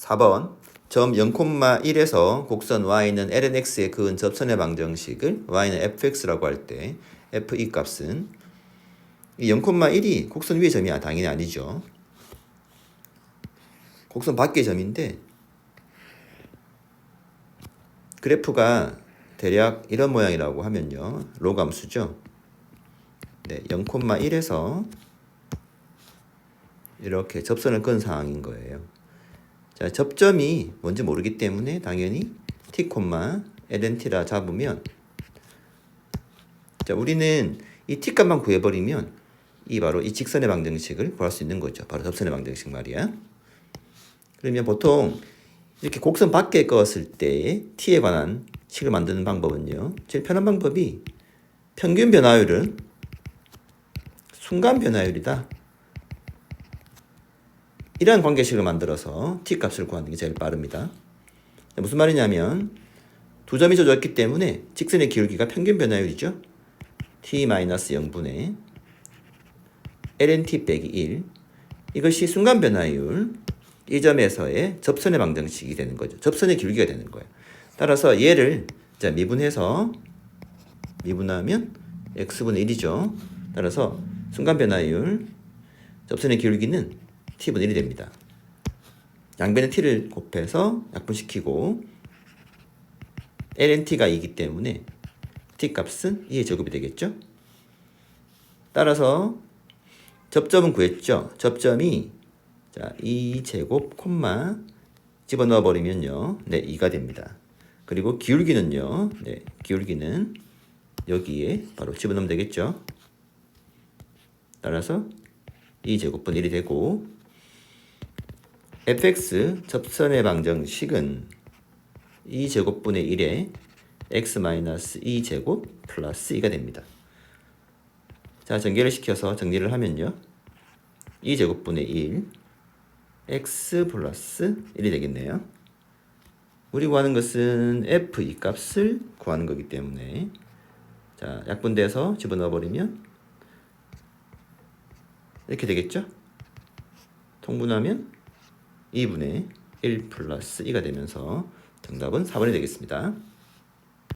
4번 점 0,1에서 곡선 y는 lnx에 그은 접선의 방정식을 y는 fx라고 할 때 f2 값은 이 0,1이 곡선 위의 점이 당연히 아니죠. 곡선 밖의 점인데 그래프가 대략 이런 모양이라고 하면요. 로감수죠. 네, 0,1에서 이렇게 접선을 끈 상황인 거예요. 자, 접점이 뭔지 모르기 때문에 당연히 t, lnt라 잡으면 자, 우리는 이 t 값만 구해버리면 이 바로 이 직선의 방정식을 구할 수 있는 거죠. 바로 접선의 방정식 말이야. 그러면 보통 이렇게 곡선 밖에 껐을 때 t에 관한 식을 만드는 방법은요. 제일 편한 방법이 평균 변화율은 순간 변화율이다. 이러한 관계식을 만들어서 t 값을 구하는 게 제일 빠릅니다. 무슨 말이냐면 두 점이 져졌기 때문에 직선의 기울기가 평균 변화율이죠. t-0분의 lnt 빼기 1 이것이 순간 변화율 이 점에서의 접선의 방정식이 되는 거죠. 접선의 기울기가 되는 거예요. 따라서 얘를 자 미분해서 미분하면 x분의 1이죠. 따라서 순간 변화율 접선의 기울기는 t분의 1이 됩니다. 양변의 t를 곱해서 약분시키고 lnt가 2이기 때문에 t 값은 2의 제곱이 되겠죠. 따라서 접점은 구했죠. 접점이 자, 2제곱 콤마 집어넣어 버리면요. 네, 2가 됩니다. 그리고 기울기는요. 네, 기울기는 여기에 바로 집어넣으면 되겠죠. 따라서 2제곱분 1이 되고 fx 접선의 방정식은 2제곱분의 1에 x-2제곱 플러스 2가 됩니다. 자, 전개를 시켜서 정리를 하면요. 2제곱분의 1 x 플러스 1이 되겠네요. 우리 구하는 것은 f 이 값을 구하는 거기 때문에 자, 약분돼서 집어넣어 버리면 이렇게 되겠죠? 통분하면 2분의 1 플러스 2가 되면서 정답은 4번이 되겠습니다.